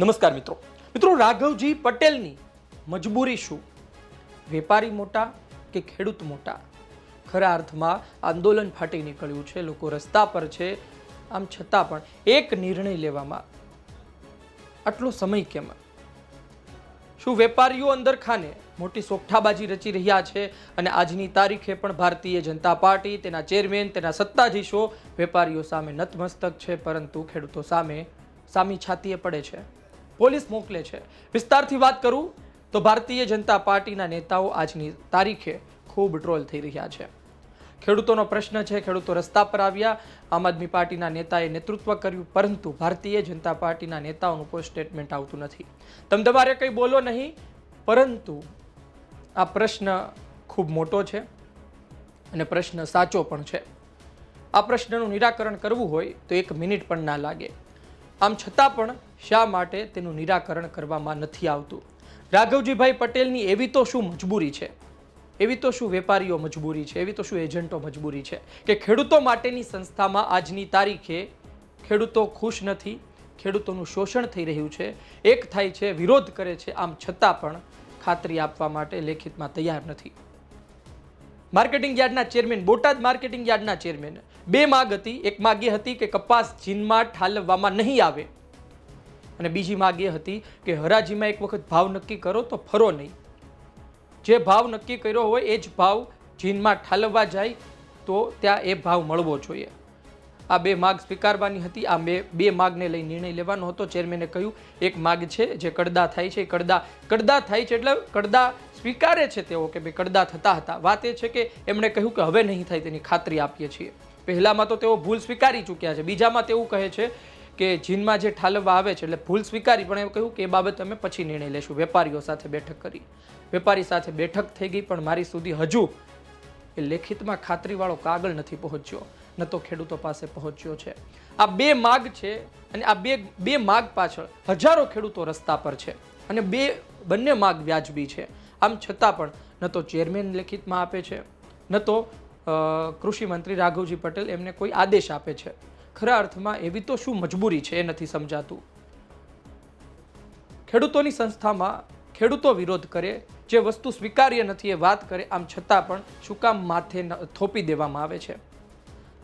નમસ્કાર મિત્રો. મિત્રો, રાઘવજી પટેલની મજબૂરી શું? વેપારી મોટા કે ખેડૂત મોટા? ખરા અર્થમાં આંદોલન ફાટી નીકળ્યું છે, લોકો રસ્તા પર છે, આમ છતાં પણ એક નિર્ણય લેવામાં આટલો સમય કેમ? શું વેપારીઓ અંદર ખાને મોટી સોગઠાબાજી રચી રહ્યા છે? અને આજની તારીખે પણ ભારતીય જનતા પાર્ટી, તેના ચેરમેન, તેના સત્તાધીશો વેપારીઓ સામે નતમસ્તક છે, પરંતુ ખેડૂતો સામે સામી છાતીએ પડે છે. પોલીસ મોકલે છે. વિસ્તારથી વાત કરું તો ભારતીય જનતા પાર્ટીના નેતાઓ આજની તારીખે ખૂબ ટ્રોલ થઈ રહ્યા છે. ખેડૂતોનો પ્રશ્ન છે, ખેડૂતો રસ્તા પર આવ્યા. આમ આદમી પાર્ટીના નેતાએ નેતૃત્વ કર્યું, પરંતુ ભારતીય જનતા પાર્ટીના નેતાઓનું કોઈ સ્ટેટમેન્ટ આવતું નથી. તમે તમારે કંઈ બોલો નહીં, પરંતુ આ પ્રશ્ન ખૂબ મોટો છે અને પ્રશ્ન સાચો પણ છે. આ પ્રશ્નનું નિરાકરણ કરવું હોય તો એક મિનિટ પણ ના લાગે. આમ છતાં પણ શા માટે તેનું નિરાકરણ કરવામાં નથી આવતું? રાઘવજીભાઈ પટેલની એવી તો શું મજબૂરી છે? એવી તો શું વેપારીઓ મજબૂરી છે? એવી તો શું એજન્ટો મજબૂરી છે? કે ખેડૂતો માટેની સંસ્થામાં આજની તારીખે ખેડૂતો ખુશ નથી, ખેડૂતોનું શોષણ થઈ રહ્યું છે, એક થાય છે, વિરોધ કરે છે, આમ છતાં પણ ખાતરી આપવા માટે લેખિતમાં તૈયાર નથી. માર્કેટિંગ યાર્ડના ચેરમેન, બોટાદ માર્કેટિંગ યાર્ડના ચેરમેન, બે માગ હતી, એક માગી હતી કે કપાસ ચીનમાં ઠાલવવામાં નહીં આવે. અને બીજી માગ એ હતી કે હરાજીમાં એક વખત ભાવ નક્કી કરો તો ફરો નહીં. જે ભાવ નક્કી કર્યો હોય એ જ ભાવ જીનમાં ઠાલવવા જાય તો ત્યાં એ ભાવ મળવો જોઈએ. આ બે માગ સ્વીકારવાની હતી. આ બે બે માગને લઈ નિર્ણય લેવાનો હતો. ચેરમેને કહ્યું, એક માગ છે જે કડદા થાય છે. કડદા કડદા થાય છે એટલે કડદા સ્વીકારે છે તેઓ કે ભાઈ કડદા થતા હતા. વાત એ છે કે એમણે કહ્યું કે હવે નહીં થાય તેની ખાતરી આપીએ છીએ. પહેલામાં તો તેઓ ભૂલ સ્વીકારી ચૂક્યા છે. બીજામાં તેવું કહે છે કે જીનમાં જે ઠાલવવા આવે છે એટલે ભૂલ સ્વીકારી, પણ એવું કહ્યું કે એ બાબત અમે પછી નિર્ણય લેશું. વેપારીઓ સાથે બેઠક કરી. વેપારી સાથે બેઠક થઈ ગઈ, પણ મારી સુધી હજુ એ લેખિતમાં ખાતરીવાળો કાગળ નથી પહોંચ્યો, ન તો ખેડૂતો પાસે પહોંચ્યો છે. આ બે માગ છે અને આ બે બે માગ પાછળ હજારો ખેડૂતો રસ્તા પર છે અને બે, બંને માગ વ્યાજબી છે. આમ છતાં પણ ન તો ચેરમેન લેખિતમાં આપે છે, ન તો કૃષિ મંત્રી રાઘવજી પટેલ એમને કોઈ આદેશ આપે છે. ખરા અર્થમાં એવી તો શું મજબૂરી છે એ નથી સમજાતું? ખેડૂતોની સંસ્થામાં ખેડૂતો વિરોધ કરે, જે વસ્તુ સ્વીકાર્ય નથી એ વાત કરે, આમ છતાં પણ શું કામ માથે થોપી દેવામાં આવે છે?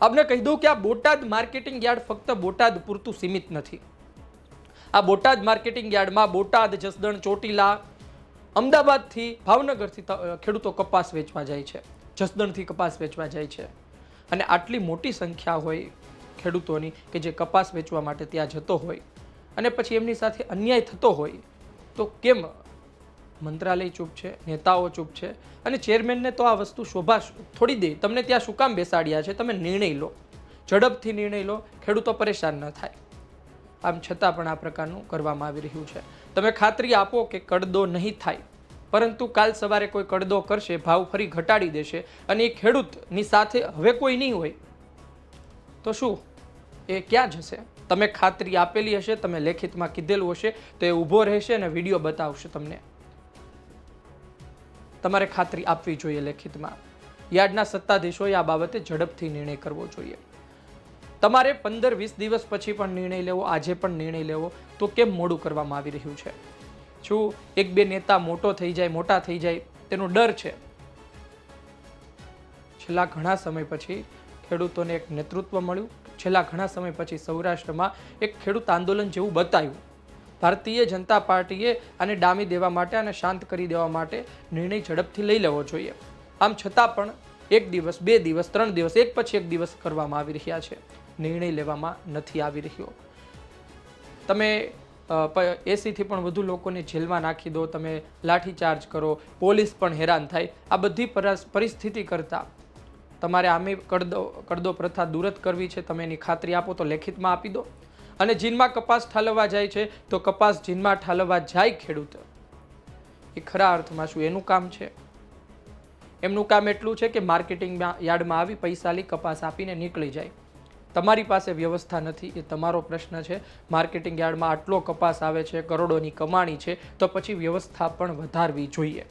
આપને કહી દઉં કે આ બોટાદ માર્કેટિંગ યાર્ડ ફક્ત બોટાદ પૂરતું સીમિત નથી. આ બોટાદ માર્કેટિંગ યાર્ડમાં બોટાદ, જસદણ, ચોટીલા, અમદાવાદથી ભાવનગરથી ખેડૂતો કપાસ વેચવા જાય છે. જસદણથી કપાસ વેચવા જાય છે. અને આટલી મોટી સંખ્યા હોય ખેડૂતોની કે જે કપાસ વેચવા માટે ત્યાં જતો હોય અને પછી એમની સાથે અન્યાય થતો હોય, તો કેમ મંત્રાલય ચૂપ છે, નેતાઓ ચૂપ છે? અને ચેરમેનને તો આ વસ્તુ શોભા થોડી દે, તમને ત્યાં શું કામ બેસાડ્યા છે? તમે નિર્ણય લો, ઝડપથી નિર્ણય લો, ખેડૂતો પરેશાન ન થાય. આમ છતાં પણ આ પ્રકારનું કરવામાં આવી રહ્યું છે. તમે ખાતરી આપો કે કડદો નહીં થાય, પરંતુ કાલ સવારે કોઈ કડદો કરશે, ભાવ ફરી ઘટાડી દેશે અને એ ખેડૂતની સાથે હવે કોઈ નહીં હોય. તો શું? એ ક્યાં જશે? તમે ખાતરી આપેલી હશે, તમે લેખિતમાં કીધેલું હશે, તો એ ઊભો રહેશે અને વીડિયો બતાવશે તમને. તમારે ખાતરી આપવી જોઈએ લેખિતમાં. યાર્ડના સત્તાધીશોએ આ બાબતે ઝડપથી નિર્ણય કરવો જોઈએ. તમારે પંદર વીસ દિવસ પછી પણ નિર્ણય લેવો, આજે પણ નિર્ણય લેવો, તો કેમ મોડું કરવામાં આવી રહ્યું છે? શું? એક બે નેતા મોટો થઈ જાય, મોટા થઈ જાય, તેનો ડર છે. છેલ્લા ઘણા સમય પછી ખેડૂતોને એક નેતૃત્વ મળ્યું. છેલ્લા ઘણા સમય પછી સૌરાષ્ટ્રમાં એક ખેડૂત આંદોલન જેવું બતાવ્યું ભારતીય જનતા પાર્ટીએ આને ડામી દેવા માટે અને શાંત કરી દેવા માટે નિર્ણય ઝડપથી લઈ લેવો જોઈએ. આમ છતાં પણ એક દિવસ, બે દિવસ, ત્રણ દિવસ, એક પછી એક દિવસ કરવામાં આવી રહ્યા છે. નિર્ણય લેવામાં નથી આવી રહ્યો. તમે એસીથી પણ વધુ લોકોને જેલમાં નાખી દો, તમે લાઠીચાર્જ કરો, પોલીસ પણ હેરાન થાય. આ બધી પરિસ્થિતિ કરતાં તમારે આમી કડદો કડદો પ્રથા દૂર જ કરવી છે, તમે એની ખાતરી આપો તો લેખિતમાં આપી દો. અને જીનમાં કપાસ ઠાલવવા જાય છે, તો કપાસ જીનમાં ઠાલવવા જાય ખેડૂત. એ ખરા અર્થમાં શું? એનું કામ છે. એમનું કામ એટલું છે કે માર્કેટિંગમાં યાર્ડમાં આવી પૈસા લઈ કપાસ આપીને નીકળી જાય. તમારી પાસે વ્યવસ્થા નથી, એ તમારો પ્રશ્ન છે. માર્કેટિંગ યાર્ડમાં આટલો કપાસ આવે છે, કરોડોની કમાણી છે, તો પછી વ્યવસ્થા પણ વધારવી જોઈએ.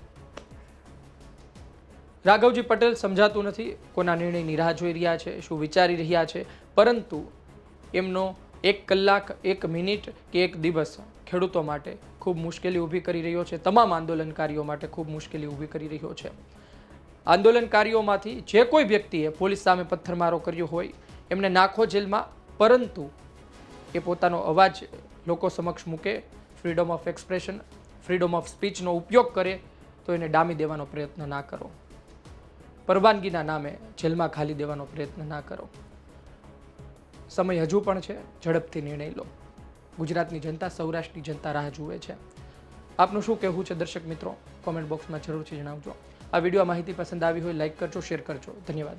રાઘવજી પટેલ સમજાતું નથી કોના નિર્ણયની રાહ જોઈ રહ્યા છે, શું વિચારી રહ્યા છે, પરંતુ એમનો એક કલાક, એક મિનિટ કે એક દિવસ ખેડૂતો માટે ખૂબ મુશ્કેલી ઊભી કરી રહ્યો છે, તમામ આંદોલનકારીઓ માટે ખૂબ મુશ્કેલી ઊભી કરી રહ્યો છે. આંદોલનકારીઓમાંથી જે કોઈ વ્યક્તિએ પોલીસ સામે પથ્થરમારો કર્યો હોય, એમને નાખો જેલમાં, પરંતુ એ પોતાનો અવાજ લોકો સમક્ષ મૂકે, freedom of expression, freedom of સ્પીચનો ઉપયોગ કરે, તો એને ડામી દેવાનો પ્રયત્ન ના કરો. પરવાનગીના નામે જેલમાં ખાલી દેવાનો પ્રયત્ન ના કરો. સમય હજુ પણ છે, ઝડપથી નિર્ણય લો. ગુજરાતની જનતા સૌરાષ્ટ્રની જનતા રાહ જુએ છે. આપનું શું કહેવું છે દર્શક મિત્રો? કોમેન્ટ બોક્સમાં જરૂરથી જણાવજો. આ વીડિયો માહિતી પસંદ આવી હોય લાઇક કરજો, શેર કરજો. ધન્યવાદ.